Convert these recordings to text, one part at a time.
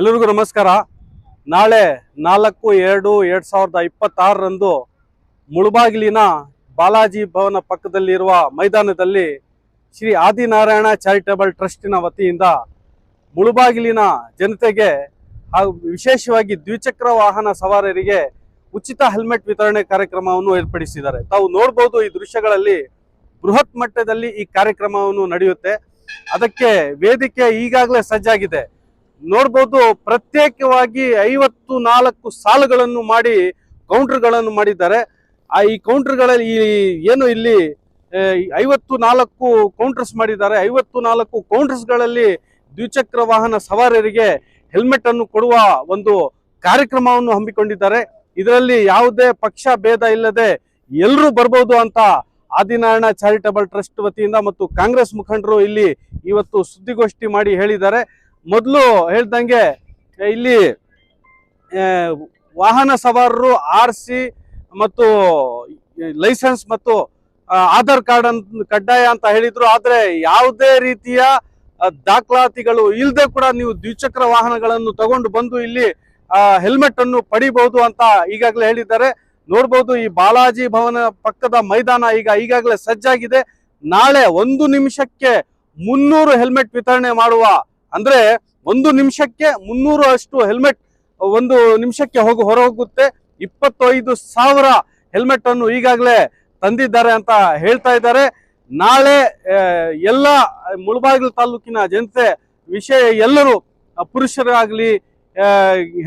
ಎಲ್ಲರಿಗೂ ನಮಸ್ಕಾರ. ನಾಳೆ ನಾಲ್ಕು, ಎರಡು ಎರಡು ಸಾವಿರದ ಇಪ್ಪತ್ತಾರರಂದು ಮುಳುಬಾಗಿಲಿನ ಬಾಲಾಜಿ ಭವನ ಪಕ್ಕದಲ್ಲಿರುವ ಮೈದಾನದಲ್ಲಿ ಶ್ರೀ ಆದಿನಾರಾಯಣ ಚಾರಿಟಬಲ್ ಟ್ರಸ್ಟಿನ ವತಿಯಿಂದ ಮುಳುಬಾಗಿಲಿನ ಜನತೆಗೆ ಹಾಗೂ ವಿಶೇಷವಾಗಿ ದ್ವಿಚಕ್ರ ವಾಹನ ಸವಾರರಿಗೆ ಉಚಿತ ಹೆಲ್ಮೆಟ್ ವಿತರಣೆ ಕಾರ್ಯಕ್ರಮವನ್ನು ಏರ್ಪಡಿಸಿದ್ದಾರೆ. ತಾವು ನೋಡ್ಬೋದು ಈ ದೃಶ್ಯಗಳಲ್ಲಿ ಬೃಹತ್ ಮಟ್ಟದಲ್ಲಿ ಈ ಕಾರ್ಯಕ್ರಮವನ್ನು ನಡೆಯುತ್ತೆ. ಅದಕ್ಕೆ ವೇದಿಕೆ ಈಗಾಗಲೇ ಸಜ್ಜಾಗಿದೆ. ನೋಡ್ಬೋದು ಪ್ರತ್ಯೇಕವಾಗಿ ಐವತ್ತು ನಾಲ್ಕು ಸಾಲುಗಳನ್ನು ಮಾಡಿ ಕೌಂಟರ್ಗಳನ್ನು ಮಾಡಿದ್ದಾರೆ. ಆ ಈ ಕೌಂಟರ್ಗಳಲ್ಲಿ ಈ ಏನು ಇಲ್ಲಿ ಐವತ್ತು ನಾಲ್ಕು ಕೌಂಟರ್ಸ್ ಮಾಡಿದ್ದಾರೆ. ಐವತ್ತು ನಾಲ್ಕು ಕೌಂಟರ್ಸ್ಗಳಲ್ಲಿ ದ್ವಿಚಕ್ರ ವಾಹನ ಸವಾರರಿಗೆ ಹೆಲ್ಮೆಟ್ ಅನ್ನು ಕೊಡುವ ಒಂದು ಕಾರ್ಯಕ್ರಮವನ್ನು ಹಮ್ಮಿಕೊಂಡಿದ್ದಾರೆ. ಇದರಲ್ಲಿ ಯಾವುದೇ ಪಕ್ಷ ಭೇದ ಇಲ್ಲದೆ ಎಲ್ಲರೂ ಬರ್ಬೋದು ಅಂತ ಆದಿನಾರಾಯಣ ಚಾರಿಟಬಲ್ ಟ್ರಸ್ಟ್ ವತಿಯಿಂದ ಮತ್ತು ಕಾಂಗ್ರೆಸ್ ಮುಖಂಡರು ಇಲ್ಲಿ ಇವತ್ತು ಸುದ್ದಿಗೋಷ್ಠಿ ಮಾಡಿ ಹೇಳಿದ್ದಾರೆ. ಮೊದಲು ಹೇಳ್ದಂಗೆ ಇಲ್ಲಿ ವಾಹನ ಸವಾರರು ಆರ್ ಸಿ ಮತ್ತು ಲೈಸೆನ್ಸ್ ಮತ್ತು ಆಧಾರ್ ಕಾರ್ಡ್ ಅಂತ ಕಡ್ಡಾಯ ಅಂತ ಹೇಳಿದ್ರು. ಆದರೆ ಯಾವುದೇ ರೀತಿಯ ದಾಖಲಾತಿಗಳು ಇಲ್ಲದೆ ಕೂಡ ನೀವು ದ್ವಿಚಕ್ರ ವಾಹನಗಳನ್ನು ತಗೊಂಡು ಬಂದು ಇಲ್ಲಿ ಹೆಲ್ಮೆಟ್ ಅನ್ನು ಪಡಿಬಹುದು ಅಂತ ಈಗಾಗಲೇ ಹೇಳಿದ್ದಾರೆ. ನೋಡ್ಬೋದು ಈ ಬಾಲಾಜಿ ಭವನ ಪಕ್ಕದ ಮೈದಾನ ಈಗ ಈಗಾಗಲೇ ಸಜ್ಜಾಗಿದೆ. ನಾಳೆ ಒಂದು ನಿಮಿಷಕ್ಕೆ ಮುನ್ನೂರು ಹೆಲ್ಮೆಟ್ ವಿತರಣೆ ಮಾಡುವ ಅಂದ್ರೆ ಒಂದು ನಿಮಿಷಕ್ಕೆ ಮುನ್ನೂರು ಅಷ್ಟು ಹೆಲ್ಮೆಟ್ ಒಂದು ನಿಮಿಷಕ್ಕೆ ಹೋಗಿ ಹೊರ ಹೋಗುತ್ತೆ ಇಪ್ಪತ್ತೈದು ಸಾವಿರ ಹೆಲ್ಮೆಟ್ ಅನ್ನು ಈಗಾಗಲೇ ತಂದಿದ್ದಾರೆ ಅಂತ ಹೇಳ್ತಾ ಇದ್ದಾರೆ. ನಾಳೆ ಎಲ್ಲ ಮುಳಬಾಗಿಲು ತಾಲೂಕಿನ ಜನತೆ, ವಿಷಯ ಎಲ್ಲರೂ, ಪುರುಷರಾಗಲಿ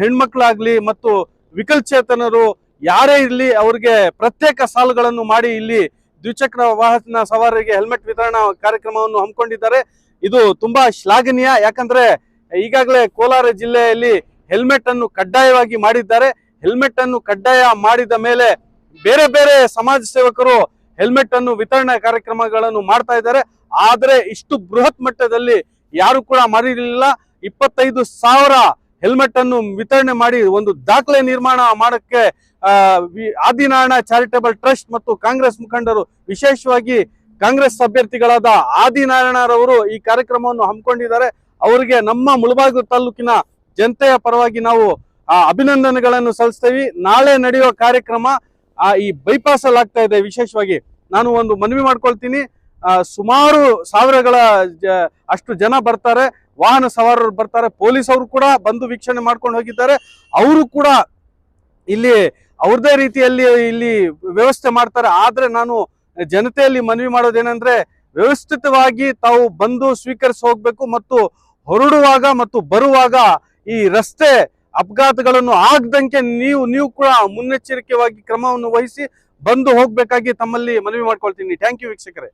ಹೆಣ್ಮಕ್ಳಾಗ್ಲಿ ಮತ್ತು ವಿಕಲಚೇತನರು ಯಾರೇ ಇರಲಿ, ಅವ್ರಿಗೆ ಪ್ರತ್ಯೇಕ ಸಾಲುಗಳನ್ನು ಮಾಡಿ ಇಲ್ಲಿ ದ್ವಿಚಕ್ರ ವಾಹನ ಸವಾರರಿಗೆ ಹೆಲ್ಮೆಟ್ ವಿತರಣಾ ಕಾರ್ಯಕ್ರಮವನ್ನು ಹಮ್ಮಿಕೊಂಡಿದ್ದಾರೆ. ಇದು ತುಂಬಾ ಶ್ಲಾಘನೀಯ. ಯಾಕಂದ್ರೆ ಈಗಾಗಲೇ ಕೋಲಾರ ಜಿಲ್ಲೆಯಲ್ಲಿ ಹೆಲ್ಮೆಟ್ ಅನ್ನು ಕಡ್ಡಾಯವಾಗಿ ಮಾಡಿದ್ದಾರೆ. ಹೆಲ್ಮೆಟ್ ಅನ್ನು ಕಡ್ಡಾಯ ಮಾಡಿದ ಮೇಲೆ ಬೇರೆ ಬೇರೆ ಸಮಾಜ ಸೇವಕರು ಹೆಲ್ಮೆಟ್ ಅನ್ನು ವಿತರಣಾ ಕಾರ್ಯಕ್ರಮಗಳನ್ನು ಮಾಡ್ತಾ ಇದ್ದಾರೆ. ಆದ್ರೆ ಇಷ್ಟು ಬೃಹತ್ ಮಟ್ಟದಲ್ಲಿ ಯಾರು ಕೂಡ ಮಾಡಿರಲಿಲ್ಲ. ಇಪ್ಪತ್ತೈದು ಸಾವಿರ ಹೆಲ್ಮೆಟ್ ಅನ್ನು ವಿತರಣೆ ಮಾಡಿ ಒಂದು ದಾಖಲೆ ನಿರ್ಮಾಣ ಮಾಡಕ್ಕೆ ಆದಿನಾರಾಯಣ ಚಾರಿಟಬಲ್ ಟ್ರಸ್ಟ್ ಮತ್ತು ಕಾಂಗ್ರೆಸ್ ಮುಖಂಡರು ವಿಶೇಷವಾಗಿ ಕಾಂಗ್ರೆಸ್ ಅಭ್ಯರ್ಥಿಗಳಾದ ಆದಿನಾರಾಯಣರವರು ಈ ಕಾರ್ಯಕ್ರಮವನ್ನು ಹಮ್ಮಿಕೊಂಡಿದ್ದಾರೆ. ಅವರಿಗೆ ನಮ್ಮ ಮುಳಬಾಗಿಲು ತಾಲೂಕಿನ ಜನತೆಯ ಪರವಾಗಿ ನಾವು ಅಭಿನಂದನೆಗಳನ್ನು ಸಲ್ಲಿಸ್ತೇವೆ. ನಾಳೆ ನಡೆಯುವ ಕಾರ್ಯಕ್ರಮ ಈ ಬೈಪಾಸ್ ಅಲ್ಲಿ ಆಗ್ತಾ ಇದೆ. ವಿಶೇಷವಾಗಿ ನಾನು ಒಂದು ಮನವಿ ಮಾಡ್ಕೊಳ್ತೀನಿ. ಸುಮಾರು ಸಾವಿರಗಳ ಅಷ್ಟು ಜನ ಬರ್ತಾರೆ. ವಾಹನ ಸವಾರರು ಬರ್ತಾರೆ. ಪೊಲೀಸ್ ಅವರು ಕೂಡ ಬಂದು ವೀಕ್ಷಣೆ ಮಾಡ್ಕೊಂಡು ಹೋಗಿದ್ದಾರೆ. ಅವರು ಕೂಡ ಇಲ್ಲಿ, ಅವ್ರದೇ ರೀತಿಯಲ್ಲಿ ಇಲ್ಲಿ ವ್ಯವಸ್ಥೆ ಮಾಡ್ತಾರೆ. ಆದ್ರೆ ನಾನು ಜನತೆಯಲ್ಲಿ ಮನವಿ ಮಾಡೋದೇನೆಂದ್ರೆ ವ್ಯವಸ್ಥಿತವಾಗಿ ತಾವು ಬಂದು ಸ್ವೀಕರಿಸಿ ಹೋಗ್ಬೇಕು ಮತ್ತು ಹೊರಡುವಾಗ ಮತ್ತು ಬರುವಾಗ ಈ ರಸ್ತೆ ಅಪಘಾತಗಳನ್ನು ಆಗದಂಗೆ ನೀವು ನೀವು ಕೂಡ ಮುನ್ನೆಚ್ಚರಿಕೆವಾಗಿ ಕ್ರಮವನ್ನು ವಹಿಸಿ ಬಂದು ಹೋಗ್ಬೇಕಾಗಿ ತಮ್ಮಲ್ಲಿ ಮನವಿ ಮಾಡ್ಕೊಳ್ತೀನಿ. ಥ್ಯಾಂಕ್ ಯು ವೀಕ್ಷಕರೇ.